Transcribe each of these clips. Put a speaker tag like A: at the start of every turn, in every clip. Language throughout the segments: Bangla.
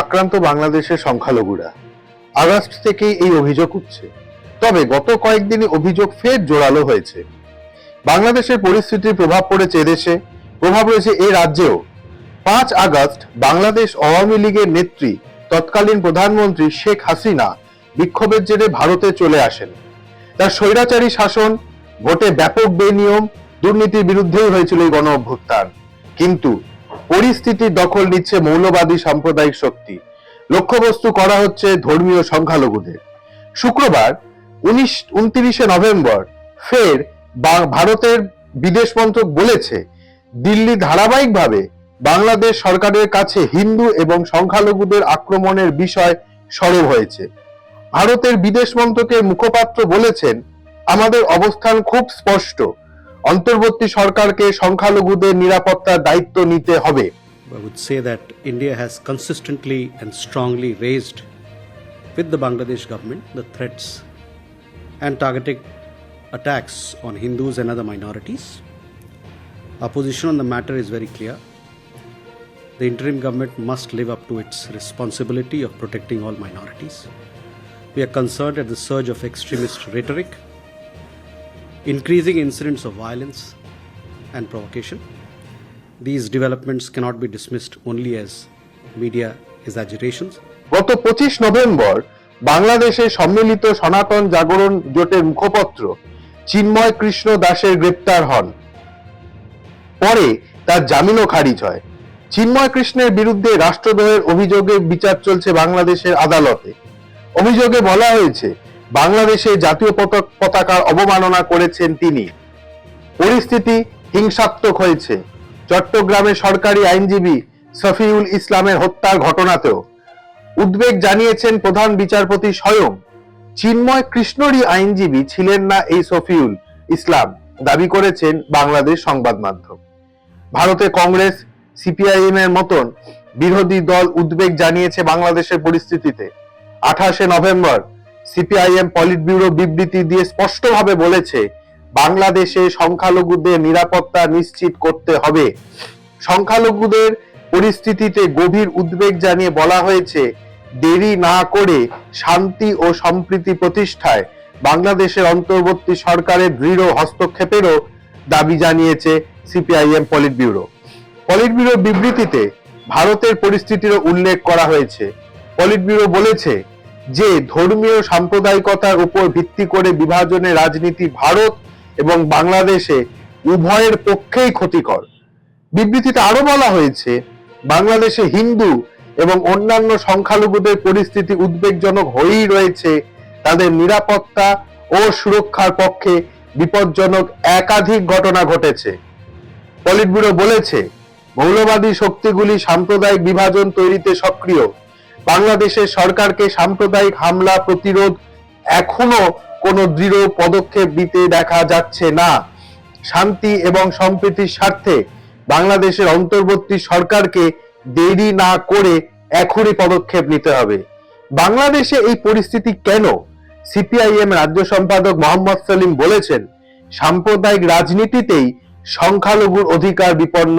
A: আক্রান্ত বাংলাদেশের সংখ্যালঘুরা। আগস্ট থেকেই এই অভিযোগ উঠছে। তবে গত কয়েকদিনই অভিযোগ ফের জোরালো হয়েছে। বাংলাদেশের পরিস্থিতির প্রভাব পড়েছে এদেশে। প্রভাব রয়েছে এ রাজ্যেও। পাঁচ আগস্ট বাংলাদেশ আওয়ামী লীগের নেত্রী, তৎকালীন প্রধানমন্ত্রী শেখ হাসিনা বিক্ষোভের জেরে ভারতে চলে আসেন। তার স্বৈরাচারী শাসন, ভোটে ব্যাপক বেনিয়ম, দুর্নীতির বিরুদ্ধেই হয়েছিল এই গণ অভ্যুত্থান কিন্তু পরিস্থিতির দখল নিচ্ছে মৌলবাদী সাম্প্রদায়িক শক্তি। লক্ষ্যবস্তু করা হচ্ছে ধর্মীয় সংখ্যালঘুদের। শুক্রবার, উনিশ, উনত্রিশে নভেম্বর, ফের ভারতের বিদেশ মন্ত্রক বলেছে, দিল্লি ধারাবাহিকভাবে বাংলাদেশ সরকারের কাছে হিন্দু এবং সংখ্যালঘুদের আক্রমণের বিষয় সরব হয়েছে। ভারতের বিদেশ মন্ত্রকের মুখপাত্র বলেছেন, আমাদের অবস্থান খুব স্পষ্ট। অন্তর্বর্তী সরকারকে সংখ্যালঘুদের নিরাপত্তার দায়িত্ব নিতে হবে
B: I would say that India has consistently and strongly raised with the Bangladesh government the threats and targeted attacks on Hindus and other minorities. Our position on the matter is very clear. The interim government must live up to its responsibility of protecting all minorities. We are concerned at the surge of extremist rhetoric, increasing incidents of violence and provocation. These developments cannot be dismissed only as media exaggerations.
A: গত পঁচিশ নভেম্বর বাংলাদেশে সম্মিলিত সনাতন জাগরণ জোটের মুখপত্র চিন্ময় কৃষ্ণ দাসের গ্রেপ্তার হন পরে তার জামিনও খারিজ হয় চিন্ময় কৃষ্ণের বিরুদ্ধে রাষ্ট্রদ্রোহের অভিযোগে বিচার চলছে বাংলাদেশের আদালতে অভিযোগে বলা হয়েছে বাংলাদেশে জাতীয় পতাক- পতাকার অবমাননা করেছেন তিনি। পরিস্থিতি হিংসাত্মক হয়েছে। চট্টগ্রামে সরকারি আইনজীবী সফিউল ইসলামের হত্যার ঘটনাতেও উদ্বেগ জানিয়েছেন প্রধান বিচারপতি স্বয়ং। চিন্ময় কৃষ্ণরই আইনজীবী ছিলেন না এই সফিউল ইসলাম, দাবি করেছেন বাংলাদেশ সংবাদ মাধ্যম। ভারতে কংগ্রেস সিপিআইএম এর মতন বিরোধী দল উদ্বেগ জানিয়েছে বাংলাদেশের পরিস্থিতিতে। আঠাশে নভেম্বর সিপিআইএম পলিট ব্যুরো বিবৃতি দিয়ে স্পষ্টভাবে বলেছে, বাংলাদেশে সংখ্যালঘুদের নিরাপত্তা নিশ্চিত করতে হবে। সংখ্যালঘুদের পরিস্থিতিতে গভীর উদ্বেগ জানিয়ে বলা হয়েছে, দেরি না করে শান্তি ও সম্প্রীতি প্রতিষ্ঠায় বাংলাদেশের অন্তর্বর্তী সরকারের দৃঢ় হস্তক্ষেপেরও দাবি জানিয়েছে CPIM polit bureau polit bureau বিবৃতিতে ভারতের পরিস্থিতিরও উল্লেখ করা হয়েছে। পলিট ব্যুরো বলেছে যে ধর্মীয় সাম্প্রদায়িকতার উপর ভিত্তি করে বিভাজনের রাজনীতি ভারত এবং বাংলাদেশে উভয়ের পক্ষেই ক্ষতিকর। বিবৃতিতে আরও বলা হয়েছে, বাংলাদেশে হিন্দু এবং অন্যান্য সংখ্যালঘুদের পরিস্থিতি উদ্বেগজনক হয়েই রয়েছে। তাদের নিরাপত্তা ও সুরক্ষার পক্ষে বিপজ্জনক একাধিক ঘটনা ঘটেছে। পলিট ব্যুরো বলেছে, মৌলবাদী শক্তিগুলি সাম্প্রদায়িক বিভাজন তৈরিতে সক্রিয়। বাংলাদেশের সরকারকে সাম্প্রদায়িক হামলা, প্রতিরোধ এখনও কোনো দৃঢ় পদক্ষেপ দিতে দেখা যাচ্ছে না। শান্তি এবং সম্প্রীতির স্বার্থে বাংলাদেশের অন্তর্বর্তী সরকারকে দেরি না করে এখনই পদক্ষেপ নিতে হবে। বাংলাদেশে এই পরিস্থিতি কেন? সিপিআইএম রাজ্য সম্পাদক মোহাম্মদ সেলিম বলেছেন, সাম্প্রদায়িক রাজনীতিতেই সংখ্যালঘুর অধিকার বিপন্ন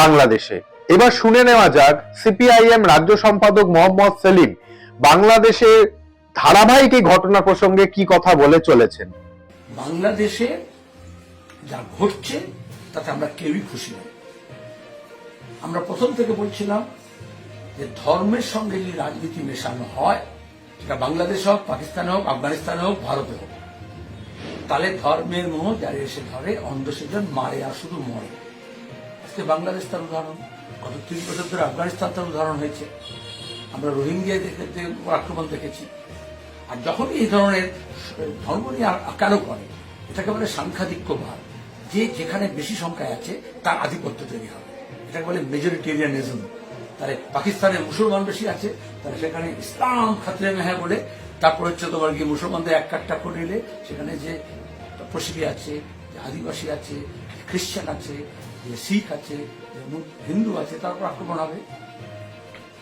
A: বাংলাদেশে। এবার শুনে নেওয়া যাক সিপিআইএম রাজ্য সম্পাদক মোহাম্মদ সেলিম বাংলাদেশের ধারাবাহিক এই ঘটনা প্রসঙ্গে কি কথা বলে চলেছেন।
C: বাংলাদেশে যা ঘটছে, তাতে আমরা কেউই খুশি নই। আমরা প্রথম থেকে বলছিলাম যে ধর্মের সঙ্গে যদি রাজনীতি মেশানো হয়, সেটা বাংলাদেশ হোক, পাকিস্তান হোক, আফগানিস্তান হোক, ভারতে হোক, তাহলে ধর্মের মোহ যারা এসে ধরে, অন্ধ সেজন মারে আর শুধু মরে। আজকে বাংলাদেশ তার উদাহরণ। গত তিন বছর ধরে আফগানিস্তান তার উদাহরণ হয়েছে। আমরা রোহিঙ্গিয়া দেখে আক্রমণ দেখেছি। আর যখন এই ধরনের ধর্ম নিয়ে আ- কেন করে, এটাকে বলে সাংখ্যাধিক্যবাদ যে যেখানে বেশি সংখ্যায় আছে, তার আধিপত্য তৈরি হবে। এটাকে বলে মেজরিটেরিয়ানিজম। তাহলে পাকিস্তানে মুসলমান বেশি আছে তাহলে সেখানে ইসলাম খাতরে মেহা বলে, তারপর হচ্ছে তোমার গিয়ে মুসলমানদের এক কাটটা করে নিলে, সেখানে যে তপশিলি আছে, যে আদিবাসী আছে খ্রিস্টান আছে যে শিখ আছে হিন্দু আছে তারপর আক্রমণ হবে।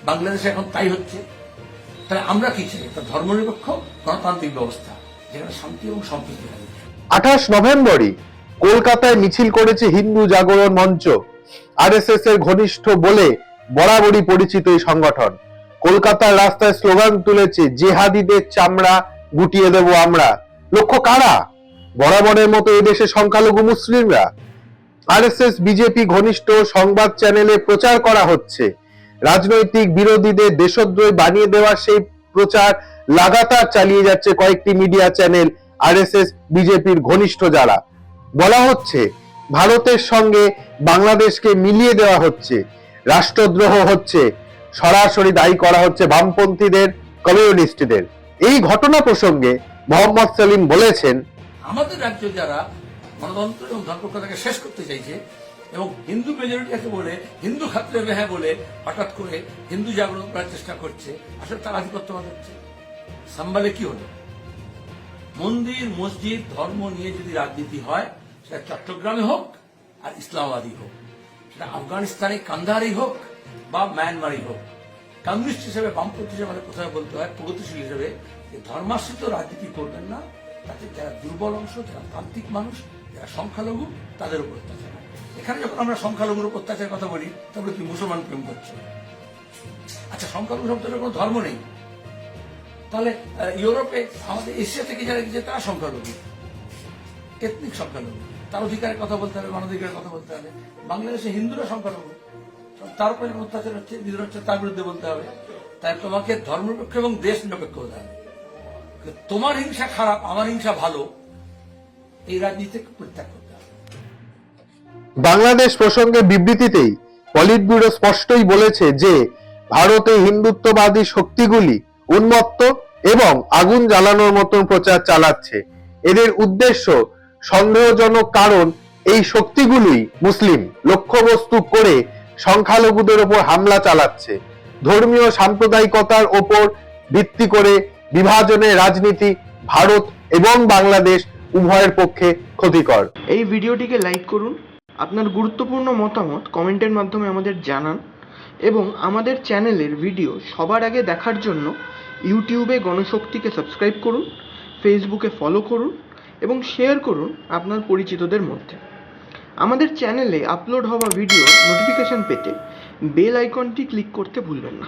C: বাংলাদেশে এখন তাই হচ্ছে। তাহলে আমরা কি চাই? একটা ধর্মনিরপেক্ষ গণতান্ত্রিক ব্যবস্থা, যেখানে শান্তি এবং সম্প্রীতি হবে
A: আঠাশ নভেম্বরই কলকাতায় মিছিল করেছে হিন্দু জাগরণ মঞ্চ। আরএসএস এর ঘনিষ্ঠ বলে বরাবরই পরিচিত এই সংগঠন। কলকাতার রাস্তায় স্লোগান তুলেছে, জেহাদিদের চামড়া গুটিয়ে দেব আমরা। লক্ষ্য কারা? বরাবরের মতো এদেশে সংখ্যালঘু মুসলিমরা। আরএসএস, বিজেপি, ঘনিষ্ঠ সংবাদ চ্যানেলে প্রচার করা হচ্ছে। রাজনৈতিক বিরোধীদের দেশদ্রোহী বানিয়ে দেওয়ার সেই প্রচার লাগাতার চালিয়ে যাচ্ছে কয়েকটি মিডিয়া চ্যানেল, আরএসএস, বিজেপির ঘনিষ্ঠ যারা। বলা হচ্ছে, ভারতের সঙ্গে বাংলাদেশকে মিলিয়ে দেওয়া হচ্ছে। রাষ্ট্রদ্রোহ হচ্ছে, সরাসরি দায়ী করা হচ্ছে বামপন্থীদের, কমিউনিস্টদের। এই ঘটনা প্রসঙ্গে মোহাম্মদ সেলিম বলেছেন,
C: আমাদের রাজ্য যারা গণতন্ত্র এবং ধর্মপ্রথাকে শেষ করতে চাইছে এবং হিন্দু মেজরিটি আছে বলে, হিন্দু খাত্রে হ্যাঁ বলে হঠাৎ করে হিন্দু জাগরণ করার চেষ্টা করছে। আসলে তার আধিপত্যবাদ হচ্ছে। সাম্বালে কি হলো? মন্দির, মসজিদ, ধর্ম নিয়ে যদি রাজনীতি হয়, সেটা চট্টগ্রামে হোক আর ইসলামাবাদই হোক। সেটা আফগানিস্তানে কান্দাহারই হোক বা মায়ানমারই হোক। কমিউনিস্ট হিসেবে, বামপন্থী হিসেবে আমাদের প্রথমে বলতে হয়? প্রগতিশীল হিসেবে যে ধর্মাশ্রিত রাজনীতি করবেন না, তাতে যারা দুর্বল অংশ, যারা তান্ত্রিক মানুষ সংখ্যালঘু, তাদের উপর অত্যাচার। এখানে যখন আমরা সংখ্যালঘুর উপর অত্যাচারের কথা বলি তাহলে কি মুসলমান প্রেম করছে? আচ্ছা সংখ্যালঘু শব্দের কোনো ধর্ম নেই। তাহলে ইউরোপে, আমাদের এশিয়া থেকে যারা গিয়েছে, তারা সংখ্যালঘু। এথনিক সংখ্যালঘু। তার অধিকারের কথা বলতে হবে, মানবাধিকারের কথা বলতে হবে। বাংলাদেশে হিন্দুরা সংখ্যালঘু। তার উপরে অত্যাচার হচ্ছে বিদ্রোহ হচ্ছে, তার বিরুদ্ধে বলতে হবে। তাই তোমাকে ধর্মনিরপেক্ষ এবং দেশ নিরপেক্ষ হতে হবে। তোমার হিংসা খারাপ, আমার হিংসা ভালো এই রাজনীতি থেকে পরিত্যাগ করতে হবে
A: বাংলাদেশ প্রসঙ্গে বিবৃতিতেই পলিট ব্যুরো স্পষ্টই বলেছে যে, ভারতে হিন্দুত্ববাদী শক্তিগুলি উন্মত্ত এবং আগুন জ্বালানোর মতন প্রচার চালাচ্ছে। এদের উদ্দেশ্য সন্দেহজনক কারণ, এই শক্তিগুলি মুসলিম লক্ষ্যবস্তু করে সংখ্যালঘুদের ওপর হামলা চালাচ্ছে। ধর্মীয় সাম্প্রদায়িকতার ওপর ভিত্তি করে বিভাজনের রাজনীতি ভারত এবং বাংলাদেশ উভয়ের পক্ষে ক্ষতিকর।
D: এই ভিডিওটিকে লাইক করুন, আপনার গুরুত্বপূর্ণ মতামত কমেন্টের মাধ্যমে আমাদের জানান এবং আমাদের চ্যানেলের ভিডিও সবার আগে দেখার জন্য ইউটিউবে গণশক্তিকে সাবস্ক্রাইব করুন, ফেসবুকে ফলো করুন এবং শেয়ার করুন আপনার পরিচিতদের মধ্যে। আমাদের চ্যানেলে আপলোড হওয়া ভিডিও নোটিফিকেশন পেতে বেল আইকনটি ক্লিক করতে ভুলবেন না।